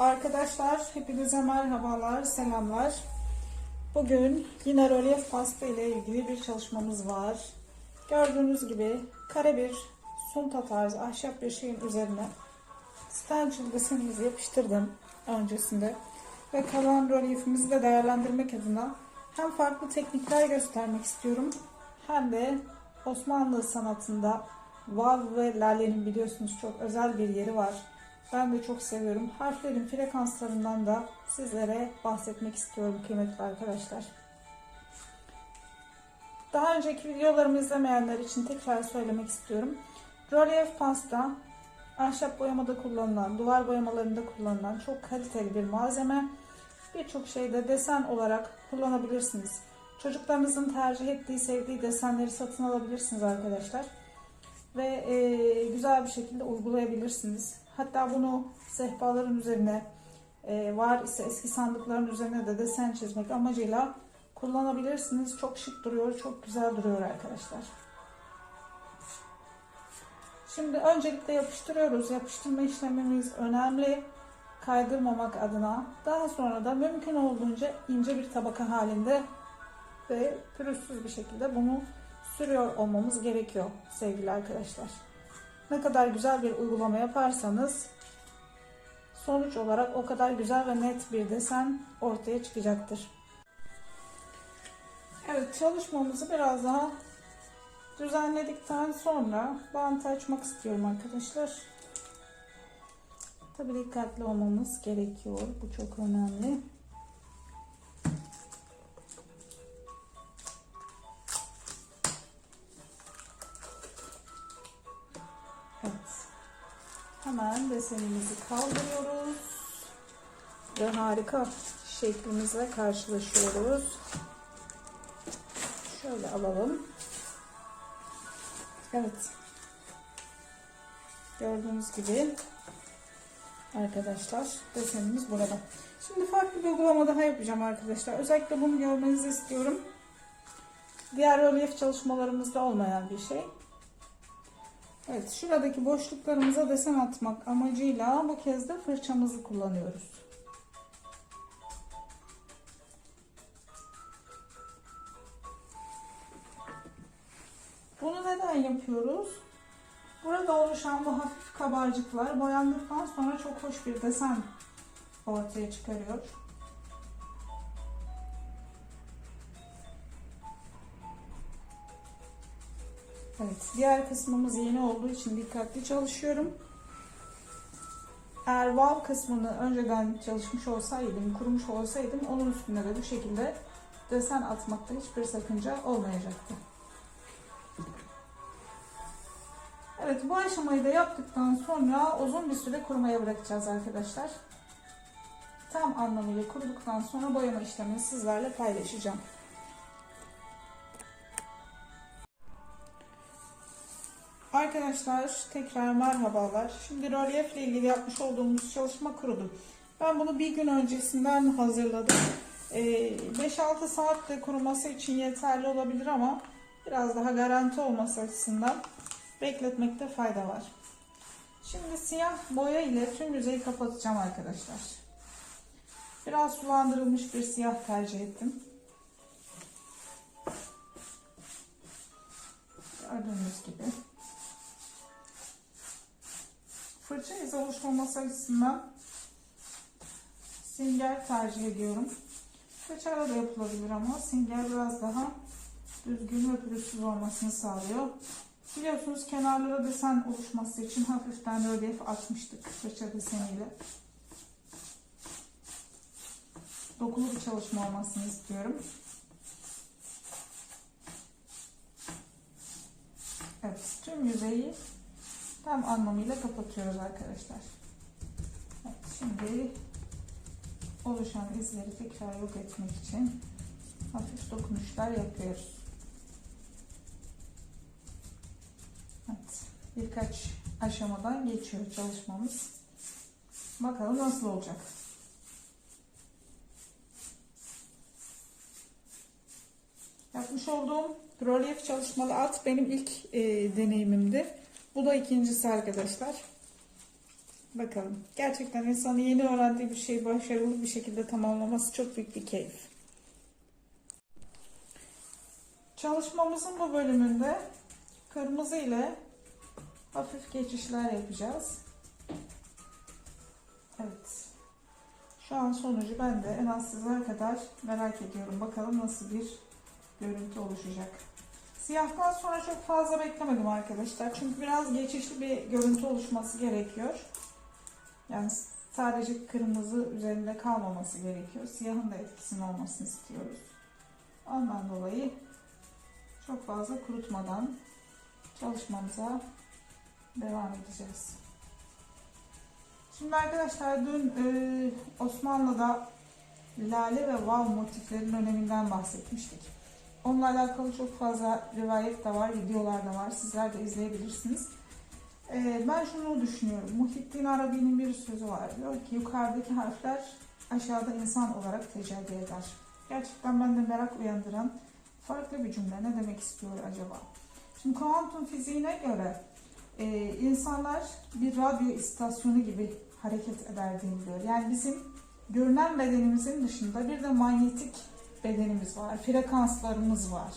Arkadaşlar hepinize merhabalar, selamlar. Bugün yine rölyef pasta ile ilgili bir çalışmamız var. Gördüğünüz gibi kare bir sunta tarzı ahşap bir şeyin üzerine stencil desenimizi yapıştırdım öncesinde. Ve kalan rölyefimizi de değerlendirmek adına hem farklı teknikler göstermek istiyorum hem de Osmanlı sanatında vav ve lalenin biliyorsunuz çok özel bir yeri var. Ben de çok seviyorum. Harflerin frekanslarından da sizlere bahsetmek istiyorum kıymetli arkadaşlar. Daha önceki videolarımı izlemeyenler için tekrar söylemek istiyorum. Rölyef pasta ahşap boyamada kullanılan, duvar boyamalarında kullanılan çok kaliteli bir malzeme. Birçok şeyde desen olarak kullanabilirsiniz. Çocuklarınızın tercih ettiği, sevdiği desenleri satın alabilirsiniz arkadaşlar. Ve e, güzel bir şekilde uygulayabilirsiniz. Hatta bunu sehpaların üzerine e, var ise eski sandıkların üzerine de desen çizmek amacıyla kullanabilirsiniz. Çok şık duruyor, çok güzel duruyor arkadaşlar. Şimdi öncelikle yapıştırıyoruz. Yapıştırma işlemimiz önemli. Kaydırmamak adına. Daha sonra da mümkün olduğunca ince bir tabaka halinde ve pürüzsüz bir şekilde bunu sürüyor olmamız gerekiyor sevgili arkadaşlar. Ne kadar güzel bir uygulama yaparsanız sonuç olarak o kadar güzel ve net bir desen ortaya çıkacaktır. Evet çalışmamızı biraz daha düzenledikten sonra bant açmak istiyorum arkadaşlar. Tabii dikkatli olmamız gerekiyor. Bu çok önemli. Desenimizi kaldırıyoruz. Ve harika şeklimizle karşılaşıyoruz. Şöyle alalım. Evet. Gördüğünüz gibi arkadaşlar desenimiz burada. Şimdi farklı bir uygulama daha yapacağım arkadaşlar. Özellikle bunu görmenizi istiyorum. Diğer rölyef çalışmalarımızda olmayan bir şey. Evet şuradaki boşluklarımıza desen atmak amacıyla bu kez de fırçamızı kullanıyoruz. Bunu neden yapıyoruz? Burada oluşan bu hafif kabarcıklar boyandıktan sonra çok hoş bir desen ortaya çıkarıyor. Evet, diğer kısmımız yeni olduğu için dikkatli çalışıyorum. Eğer vav kısmını önceden çalışmış olsaydım, kurumuş olsaydım onun üstüne de bu şekilde desen atmakta hiçbir sakınca olmayacaktı. Evet, bu aşamayı da yaptıktan sonra uzun bir süre kurumaya bırakacağız arkadaşlar. Tam anlamıyla kuruduktan sonra boyama işlemini sizlerle paylaşacağım. Arkadaşlar tekrar merhabalar. Şimdi rölyefle ilgili yapmış olduğumuz çalışma kurudu. Ben bunu bir gün öncesinden hazırladım. 5-6 saatte kuruması için yeterli olabilir ama biraz daha garanti olması açısından bekletmekte fayda var. Şimdi siyah boya ile tüm yüzeyi kapatacağım arkadaşlar. Biraz sulandırılmış bir siyah tercih ettim. Gördüğünüz gibi. Fırça izi oluşmaması açısından sünger tercih ediyorum. Fırçayla da yapılabilir ama sünger biraz daha düzgün ve pürüzsüz olmasını sağlıyor. Biliyorsunuz kenarlara desen oluşması için hafiften rölyef atmıştık fırça deseniyle. Dokulu bir çalışma olmasını istiyorum. Evet, tüm yüzeyi tam anlamıyla kapatıyoruz arkadaşlar. Evet, şimdi oluşan izleri tekrar yok etmek için hafif dokunuşlar yapıyoruz. Evet, birkaç aşamadan geçiyor çalışmamız. Bakalım nasıl olacak. Yapmış olduğum rölyef çalışmalı at benim ilk e, deneyimimdi. Bu da ikincisi arkadaşlar. Bakalım. Gerçekten insanın yeni öğrendiği bir şeyi başarılı bir şekilde tamamlaması çok büyük bir keyif. Çalışmamızın bu bölümünde kırmızı ile hafif geçişler yapacağız. Evet. Şu an sonucu ben de en az sizler kadar merak ediyorum. Bakalım nasıl bir görüntü oluşacak. Siyahtan sonra çok fazla beklemedim arkadaşlar. Çünkü biraz geçişli bir görüntü oluşması gerekiyor. Yani sadece kırmızı üzerinde kalmaması gerekiyor. Siyahın da etkisinin olmasını istiyoruz. Ondan dolayı çok fazla kurutmadan çalışmamıza devam edeceğiz. Şimdi arkadaşlar dün e, Osmanlı'da lale ve vav motiflerinin öneminden bahsetmiştik. Onunla alakalı çok fazla rivayet de var, videolar da var. Sizler de izleyebilirsiniz. E, ben şunu düşünüyorum. Muhittin Arabi'nin bir sözü var. Diyor ki yukarıdaki harfler aşağıda insan olarak tecelli eder. Gerçekten bende merak uyandıran farklı bir cümle. Ne demek istiyor acaba? Şimdi kuantum fiziğine göre e, insanlar bir radyo istasyonu gibi hareket eder deniliyor. Yani bizim görünen bedenimizin dışında bir de manyetik bedenimiz var, frekanslarımız var.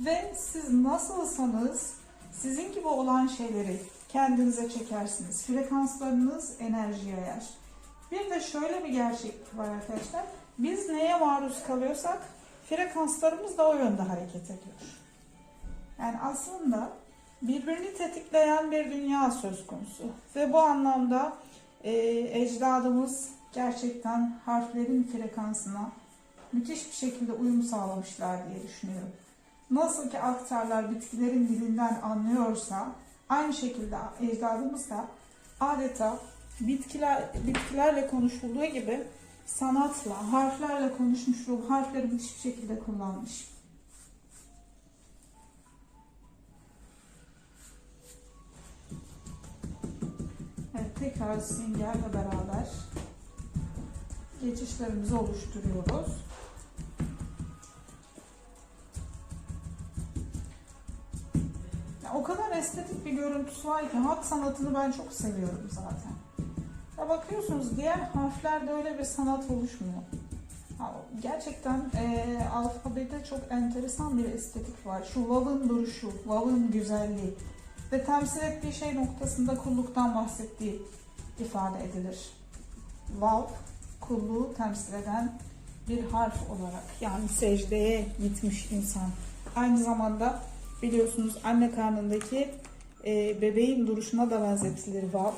Ve siz nasılsanız sizin gibi olan şeyleri kendinize çekersiniz. Frekanslarınız enerji yayar. Bir de şöyle bir gerçeklik var arkadaşlar. Biz neye maruz kalıyorsak frekanslarımız da o yönde hareket ediyor. Yani aslında birbirini tetikleyen bir dünya söz konusu. Ve bu anlamda e, ecdadımız gerçekten harflerin frekansına müthiş bir şekilde uyum sağlamışlar diye düşünüyorum. Nasıl ki aktarlar bitkilerin dilinden anlıyorsa aynı şekilde ecdadımız da adeta bitkiler bitkilerle konuşulduğu gibi sanatla, harflerle konuşmuş bu harfleri müthiş bir şekilde kullanmış. Evet, tekrar singerle beraber geçişlerimizi oluşturuyoruz. O kadar estetik bir görüntüsü var ki hat sanatını ben çok seviyorum zaten. Ya bakıyorsunuz diğer harflerde öyle bir sanat oluşmuyor. Gerçekten e, alfabede çok enteresan bir estetik var. Şu vav'ın duruşu, vav'ın güzelliği ve temsil ettiği şey noktasında kulluktan bahsettiği ifade edilir. Vav, kulluğu temsil eden bir harf olarak yani secdeye gitmiş insan. Aynı zamanda biliyorsunuz anne karnındaki e, bebeğin duruşuna da benzetilir vav.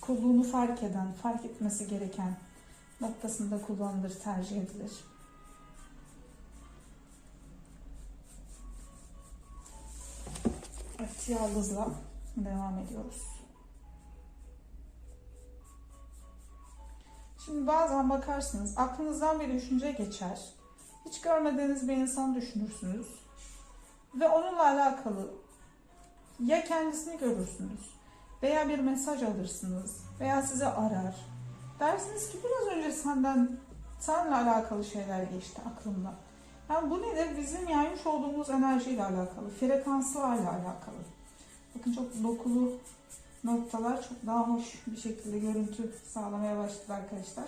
Kulluğunu fark eden, fark etmesi gereken noktasında kullanılır, tercih edilir. Evet, yaldızla devam ediyoruz. Şimdi bazen bakarsınız, aklınızdan bir düşünce geçer. Hiç görmediğiniz bir insan düşünürsünüz. Ve onunla alakalı ya kendisini görürsünüz veya bir mesaj alırsınız veya size arar. Dersiniz ki biraz önce senden seninle alakalı şeyler geçti aklımda. Yani bu nedir? Bizim yaymış olduğumuz enerjiyle alakalı, frekanslarla alakalı. Bakın çok dokulu noktalar çok daha hoş bir şekilde görüntü sağlamaya başladı arkadaşlar.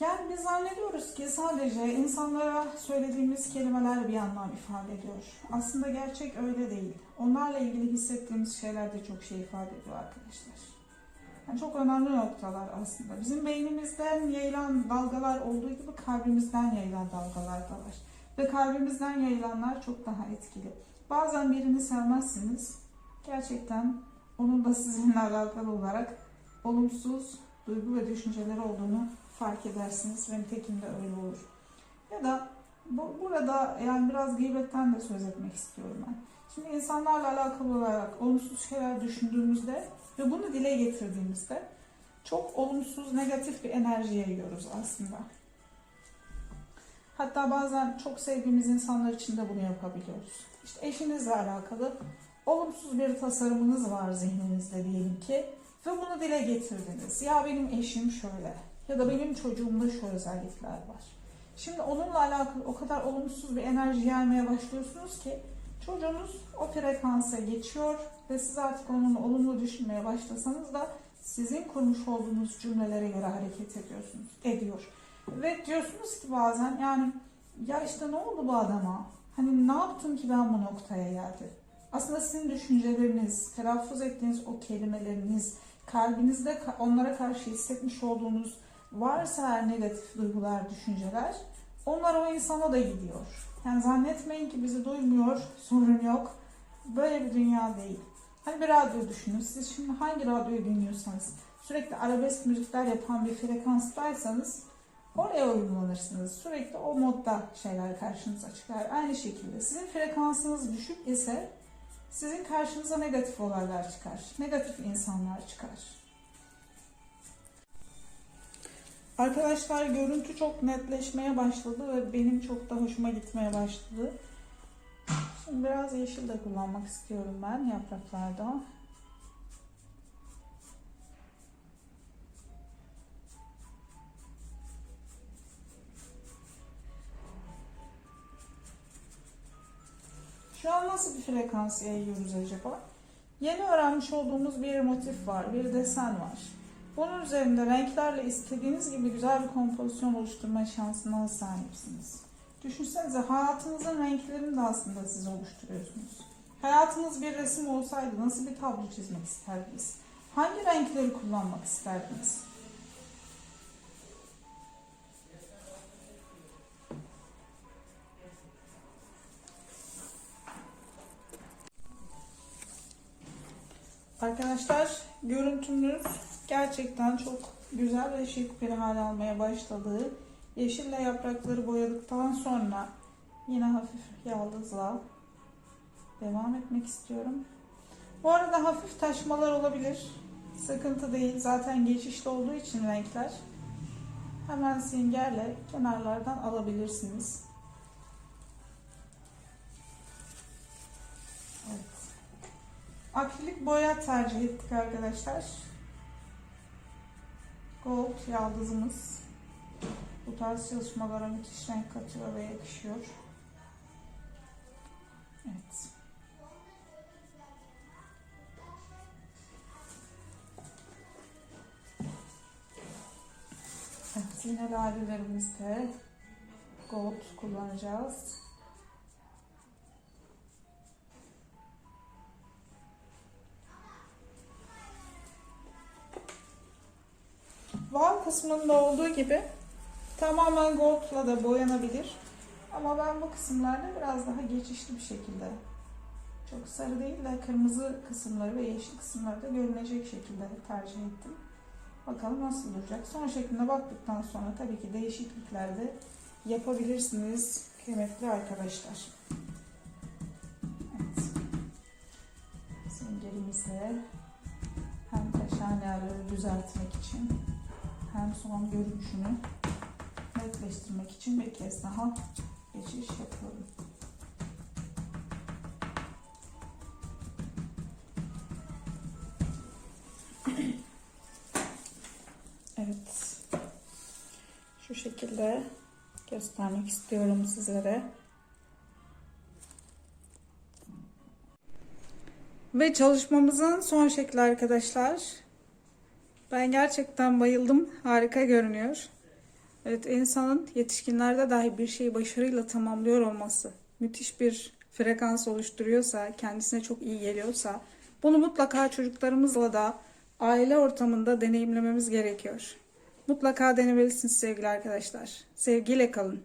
Yani biz zannediyoruz ki sadece insanlara söylediğimiz kelimeler bir anlam ifade ediyor. Aslında gerçek öyle değil. Onlarla ilgili hissettiğimiz şeyler de çok şey ifade ediyor arkadaşlar. Yani çok önemli noktalar aslında. Bizim beynimizden yayılan dalgalar olduğu gibi kalbimizden yayılan dalgalar da var. Ve kalbimizden yayılanlar çok daha etkili. Bazen birini sevmezsiniz. Gerçekten onun da sizinle alakalı olarak olumsuz duygu ve düşünceleri olduğunu fark edersiniz ve nitekim de öyle olur. Ya da bu, burada yani biraz gıybetten de söz etmek istiyorum ben. Şimdi insanlarla alakalı olarak olumsuz şeyler düşündüğümüzde ve bunu dile getirdiğimizde çok olumsuz, negatif bir enerji yayıyoruz aslında. Hatta bazen çok sevdiğimiz insanlar için de bunu yapabiliyoruz. İşte eşinizle alakalı olumsuz bir tasarımınız var zihninizde diyelim ki ve bunu dile getirdiniz. Ya benim eşim şöyle ya da benim çocuğumda şu özellikler var. Şimdi onunla alakalı o kadar olumsuz bir enerji yaymaya başlıyorsunuz ki Çocuğunuz o frekansa geçiyor ve siz artık onun olumlu düşünmeye başlasanız da sizin kurmuş olduğunuz cümlelere göre hareket ediyorsunuz, ediyor. Ve diyorsunuz ki bazen yani ya işte ne oldu bu adama? Hani ne yaptım ki ben bu noktaya geldi? Aslında sizin düşünceleriniz, telaffuz ettiğiniz o kelimeleriniz, kalbinizde ka- onlara karşı hissetmiş olduğunuz varsa eğer negatif duygular, düşünceler onlar o insana da gidiyor. Yani zannetmeyin ki bizi duymuyor, sorun yok. Böyle bir dünya değil. Hani bir radyo düşünün. Siz şimdi hangi radyoyu dinliyorsanız, sürekli arabesk müzikler yapan bir frekanstaysanız oraya uyumlanırsınız. Sürekli o modda şeyler karşınıza çıkar. Aynı şekilde sizin frekansınız düşük ise sizin karşınıza negatif olaylar çıkar. Negatif insanlar çıkar. Arkadaşlar görüntü çok netleşmeye başladı ve benim çok da hoşuma gitmeye başladı. Şimdi biraz yeşil de kullanmak istiyorum ben yapraklarda. Şu an nasıl bir frekans yayıyoruz acaba? Yeni öğrenmiş olduğumuz bir motif var, bir desen var. Bunun üzerinde renklerle istediğiniz gibi güzel bir kompozisyon oluşturma şansına sahipsiniz. Düşünsenize hayatınızın renklerini de aslında siz oluşturuyorsunuz. Hayatınız bir resim olsaydı nasıl bir tablo çizmek isterdiniz? Hangi renkleri kullanmak isterdiniz? Arkadaşlar görüntümüz gerçekten çok güzel ve şık bir hal almaya başladı. Yeşille yaprakları boyadıktan sonra yine hafif yaldızla devam etmek istiyorum. Bu arada hafif taşmalar olabilir. Sıkıntı değil. Zaten geçişli olduğu için renkler. Hemen singerle kenarlardan alabilirsiniz. Akrilik boya tercih ettik arkadaşlar. Gold yaldızımız. Bu tarz çalışmalara müthiş renk katıyor ve yakışıyor. Evet. Evet, yine lalelerimizde gold kullanacağız. Val kısmında olduğu gibi tamamen goldla da boyanabilir. Ama ben bu kısımlarda biraz daha geçişli bir şekilde çok sarı değil de kırmızı kısımları ve yeşil kısımları da görünecek şekilde tercih ettim. Bakalım nasıl duracak. Son şekline baktıktan sonra tabii ki değişiklikler de yapabilirsiniz kıymetli arkadaşlar. Evet. Zengerimizle hem taşan yerleri düzeltmek için hem son görünüşünü netleştirmek için bir kez daha geçiş yapıyorum. Evet. Şu şekilde göstermek istiyorum sizlere. Ve çalışmamızın son şekli arkadaşlar. Ben gerçekten bayıldım. Harika görünüyor. Evet insanın yetişkinlerde dahi bir şeyi başarıyla tamamlıyor olması müthiş bir frekans oluşturuyorsa, kendisine çok iyi geliyorsa bunu mutlaka çocuklarımızla da aile ortamında deneyimlememiz gerekiyor. Mutlaka denemelisiniz sevgili arkadaşlar. Sevgiyle kalın.